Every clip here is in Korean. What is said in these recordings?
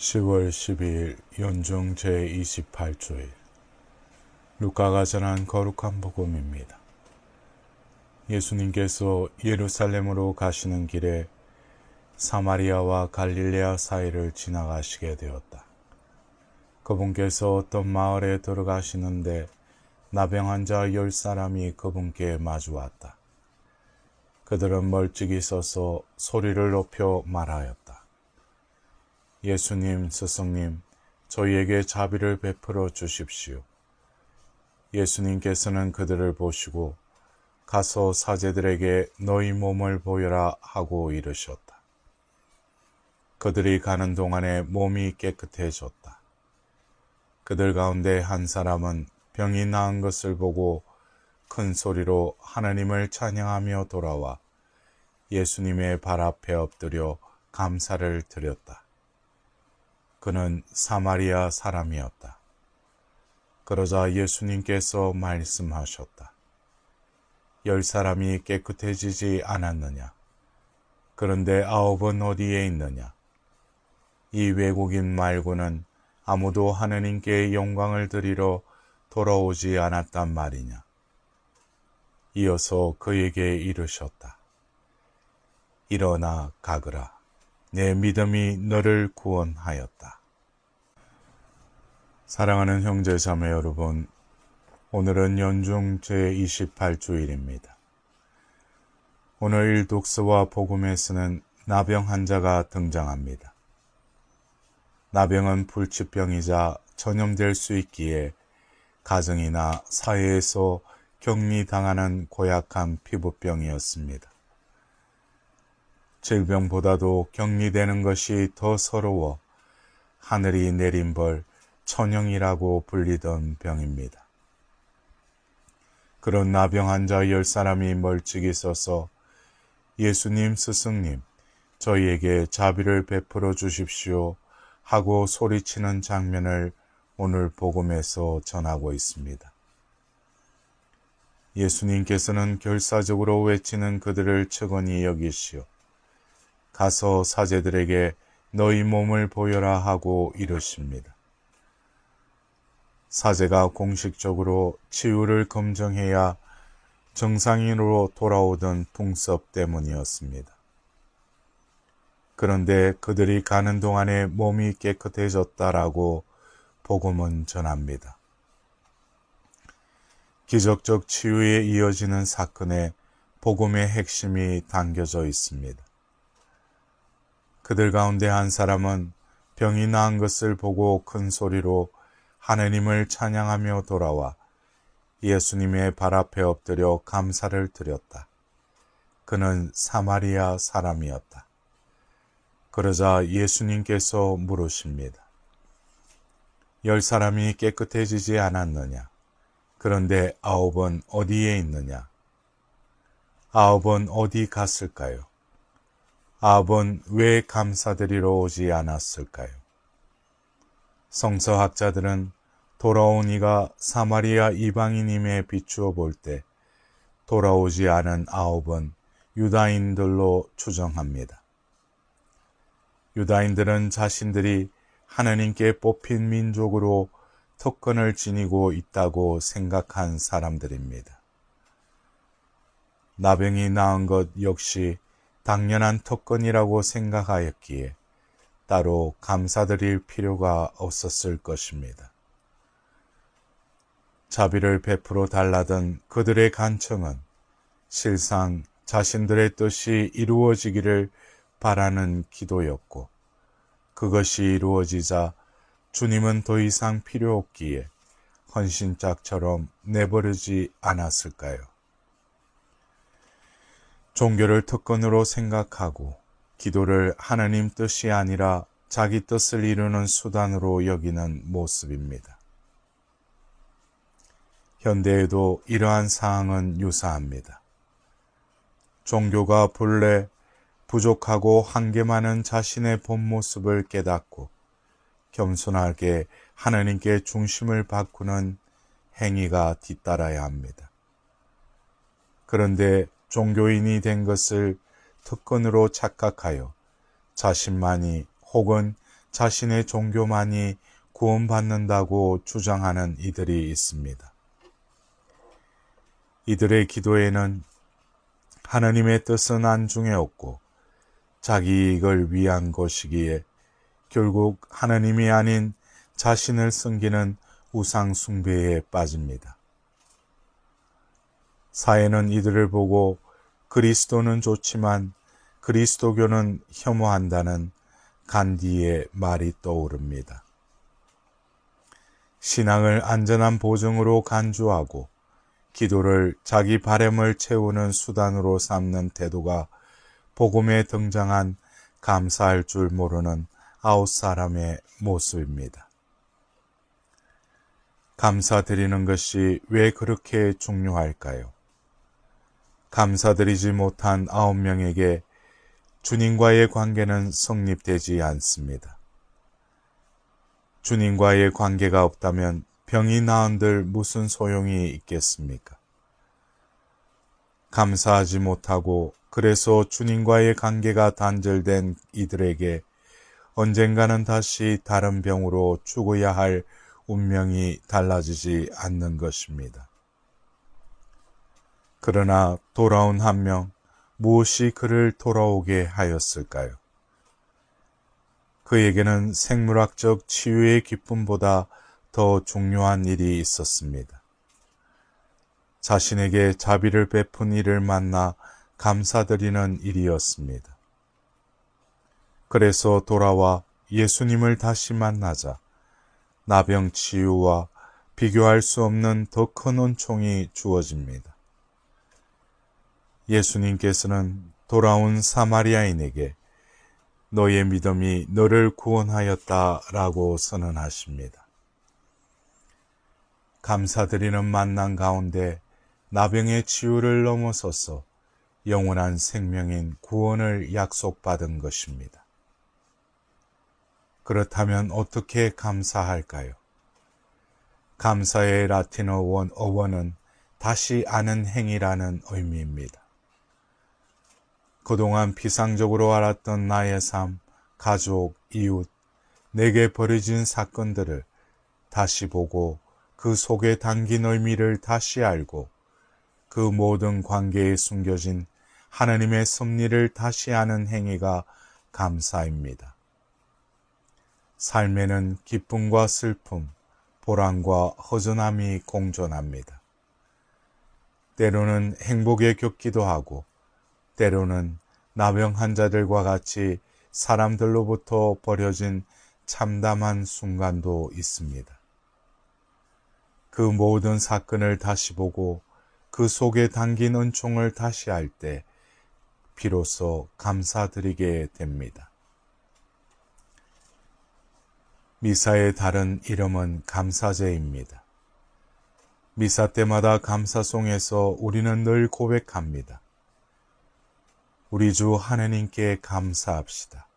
10월 12일 연중 제28주일 루카가 전한 거룩한 복음입니다. 예수님께서 예루살렘으로 가시는 길에 사마리아와 갈릴레아 사이를 지나가시게 되었다. 그분께서 어떤 마을에 들어가시는데 나병 환 자 열 사람이 그분께 마주 왔다. 그들은 멀찍이 서서 소리를 높여 말하였다. 예수님, 스승님, 저희에게 자비를 베풀어 주십시오. 예수님께서는 그들을 보시고 가서 사제들에게 너희 몸을 보여라 하고 이르셨다. 그들이 가는 동안에 몸이 깨끗해졌다. 그들 가운데 한 사람은 병이 나은 것을 보고 큰 소리로 하나님을 찬양하며 돌아와 예수님의 발 앞에 엎드려 감사를 드렸다. 그는 사마리아 사람이었다. 그러자 예수님께서 말씀하셨다. 열 사람이 깨끗해지지 않았느냐? 그런데 아홉은 어디에 있느냐? 이 외국인 말고는 아무도 하느님께 영광을 드리러 돌아오지 않았단 말이냐? 이어서 그에게 이르셨다. 일어나 가거라. 내 믿음이 너를 구원하였다. 사랑하는 형제 자매 여러분, 오늘은 연중 제28주일입니다. 오늘 독서와 복음에서는 나병 환자가 등장합니다. 나병은 불치병이자 전염될 수 있기에 가정이나 사회에서 격리당하는 고약한 피부병이었습니다. 질병보다도 격리되는 것이 더 서러워 하늘이 내린 벌 천형이라고 불리던 병입니다. 그런 나병 환자 열 사람이 멀찍이 서서 예수님 스승님 저희에게 자비를 베풀어 주십시오 하고 소리치는 장면을 오늘 복음에서 전하고 있습니다. 예수님께서는 결사적으로 외치는 그들을 측은히 여기시오. 가서 사제들에게 너희 몸을 보여라 하고 이르십니다. 사제가 공식적으로 치유를 검증해야 정상인으로 돌아오던 풍습 때문이었습니다. 그런데 그들이 가는 동안에 몸이 깨끗해졌다라고 복음은 전합니다. 기적적 치유에 이어지는 사건에 복음의 핵심이 담겨져 있습니다. 그들 가운데 한 사람은 병이 나은 것을 보고 큰 소리로 하느님을 찬양하며 돌아와 예수님의 발 앞에 엎드려 감사를 드렸다. 그는 사마리아 사람이었다. 그러자 예수님께서 물으십니다. 열 사람이 깨끗해지지 않았느냐? 그런데 아홉은 어디에 있느냐? 아홉은 어디 갔을까요? 아합은 왜 감사드리러 오지 않았을까요? 성서학자들은 돌아온 이가 사마리아 이방인임에 비추어 볼 때 돌아오지 않은 아홉은 유다인들로 추정합니다. 유다인들은 자신들이 하나님께 뽑힌 민족으로 특권을 지니고 있다고 생각한 사람들입니다. 나병이 나은 것 역시 당연한 특권이라고 생각하였기에 따로 감사드릴 필요가 없었을 것입니다. 자비를 베풀어 달라던 그들의 간청은 실상 자신들의 뜻이 이루어지기를 바라는 기도였고 그것이 이루어지자 주님은 더 이상 필요 없기에 헌신짝처럼 내버리지 않았을까요? 종교를 특권으로 생각하고 기도를 하나님 뜻이 아니라 자기 뜻을 이루는 수단으로 여기는 모습입니다. 현대에도 이러한 사항은 유사합니다. 종교가 본래 부족하고 한계 많은 자신의 본 모습을 깨닫고 겸손하게 하나님께 중심을 바꾸는 행위가 뒤따라야 합니다. 그런데 종교인이 된 것을 특권으로 착각하여 자신만이 혹은 자신의 종교만이 구원받는다고 주장하는 이들이 있습니다. 이들의 기도에는 하나님의 뜻은 안중에 없고 자기 이익을 위한 것이기에 결국 하나님이 아닌 자신을 숨기는 우상 숭배에 빠집니다. 사회는 이들을 보고 그리스도는 좋지만 그리스도교는 혐오한다는 간디의 말이 떠오릅니다. 신앙을 안전한 보증으로 간주하고 기도를 자기 바램을 채우는 수단으로 삼는 태도가 복음에 등장한 감사할 줄 모르는 아웃 사람의 모습입니다. 감사드리는 것이 왜 그렇게 중요할까요? 감사드리지 못한 아홉 명에게 주님과의 관계는 성립되지 않습니다. 주님과의 관계가 없다면 병이 나은들 무슨 소용이 있겠습니까? 감사하지 못하고 그래서 주님과의 관계가 단절된 이들에게 언젠가는 다시 다른 병으로 죽어야 할 운명이 달라지지 않는 것입니다. 그러나 돌아온 한 명, 무엇이 그를 돌아오게 하였을까요? 그에게는 생물학적 치유의 기쁨보다 더 중요한 일이 있었습니다. 자신에게 자비를 베푼 이를 만나 감사드리는 일이었습니다. 그래서 돌아와 예수님을 다시 만나자 나병 치유와 비교할 수 없는 더 큰 은총이 주어집니다. 예수님께서는 돌아온 사마리아인에게 너의 믿음이 너를 구원하였다 라고 선언하십니다. 감사드리는 만남 가운데 나병의 치유를 넘어서서 영원한 생명인 구원을 약속받은 것입니다. 그렇다면 어떻게 감사할까요? 감사의 라틴어 원 어원은 다시 아는 행위라는 의미입니다. 그동안 비상적으로 알았던 나의 삶, 가족, 이웃, 내게 벌어진 사건들을 다시 보고 그 속에 담긴 의미를 다시 알고 그 모든 관계에 숨겨진 하나님의 섭리를 다시 아는 행위가 감사입니다. 삶에는 기쁨과 슬픔, 보람과 허전함이 공존합니다. 때로는 행복에 겪기도 하고, 때로는 나병 환자들과 같이 사람들로부터 버려진 참담한 순간도 있습니다. 그 모든 사건을 다시 보고 그 속에 담긴 은총을 다시 알때 비로소 감사드리게 됩니다. 미사의 다른 이름은 감사제입니다. 미사 때마다 감사송에서 우리는 늘 고백합니다. 우리 주 하나님께 감사합시다.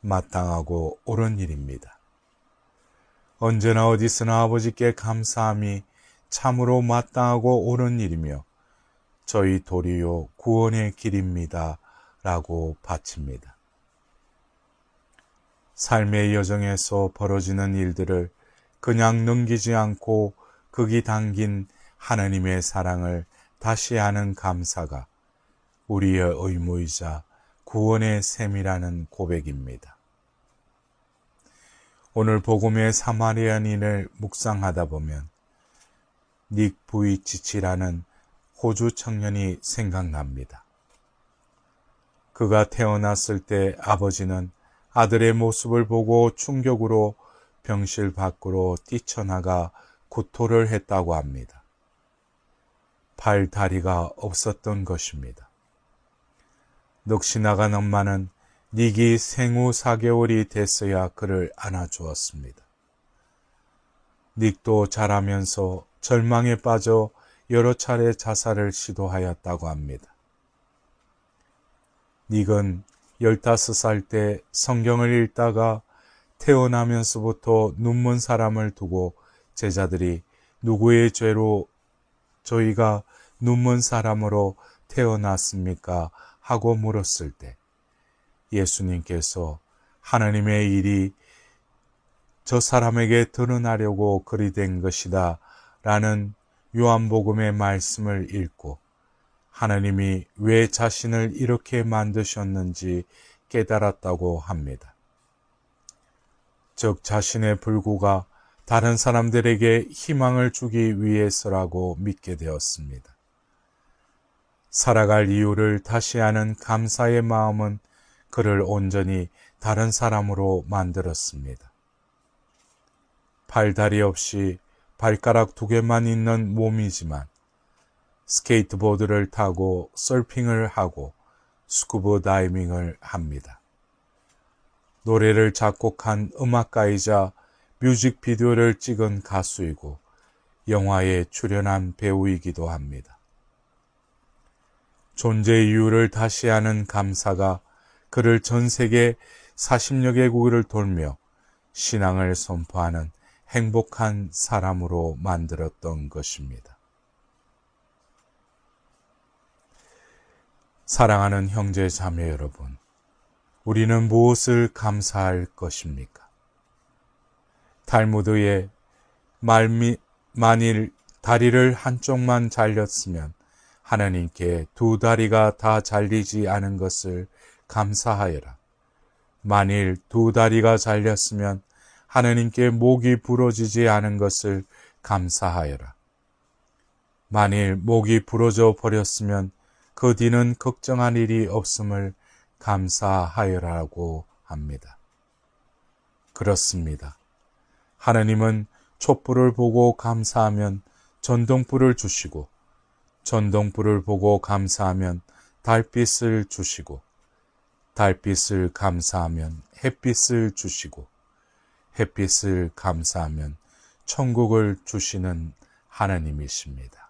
마땅하고 옳은 일입니다. 언제나 어디서나 아버지께 감사함이 참으로 마땅하고 옳은 일이며 저희 도리요 구원의 길입니다. 라고 바칩니다. 삶의 여정에서 벌어지는 일들을 그냥 넘기지 않고 극이 담긴 하나님의 사랑을 다시 아는 감사가 우리의 의무이자 구원의 셈이라는 고백입니다. 오늘 복음의 사마리아인을 묵상하다 보면 닉 부이치치라는 호주 청년이 생각납니다. 그가 태어났을 때 아버지는 아들의 모습을 보고 충격으로 병실 밖으로 뛰쳐나가 구토를 했다고 합니다. 발, 다리가 없었던 것입니다. 넋이 나간 엄마는 닉이 생후 4개월이 됐어야 그를 안아주었습니다. 닉도 자라면서 절망에 빠져 여러 차례 자살을 시도하였다고 합니다. 닉은 15살 때 성경을 읽다가 태어나면서부터 눈먼 사람을 두고 제자들이 누구의 죄로 저희가 눈먼 사람으로 태어났습니까? 하고 물었을 때 예수님께서 하나님의 일이 저 사람에게 드러나려고 그리 된 것이다 라는 요한복음의 말씀을 읽고 하나님이 왜 자신을 이렇게 만드셨는지 깨달았다고 합니다. 즉 자신의 불구가 다른 사람들에게 희망을 주기 위해서라고 믿게 되었습니다. 살아갈 이유를 다시 아는 감사의 마음은 그를 온전히 다른 사람으로 만들었습니다. 팔다리 없이 발가락 두 개만 있는 몸이지만 스케이트보드를 타고 서핑을 하고 스쿠버 다이빙을 합니다. 노래를 작곡한 음악가이자 뮤직비디오를 찍은 가수이고 영화에 출연한 배우이기도 합니다. 존재 이유를 다시 아는 감사가 그를 전 세계 40여 개국을 돌며 신앙을 선포하는 행복한 사람으로 만들었던 것입니다. 사랑하는 형제 자매 여러분, 우리는 무엇을 감사할 것입니까? 탈무드에 말미, 만일 다리를 한쪽만 잘렸으면 하나님께 두 다리가 다 잘리지 않은 것을 감사하여라. 만일 두 다리가 잘렸으면 하나님께 목이 부러지지 않은 것을 감사하여라. 만일 목이 부러져 버렸으면 그 뒤는 걱정할 일이 없음을 감사하여라고 합니다. 그렇습니다. 하나님은 촛불을 보고 감사하면 전동불을 주시고 전동불을 보고 감사하면 달빛을 주시고 달빛을 감사하면 햇빛을 주시고 햇빛을 감사하면 천국을 주시는 하나님이십니다.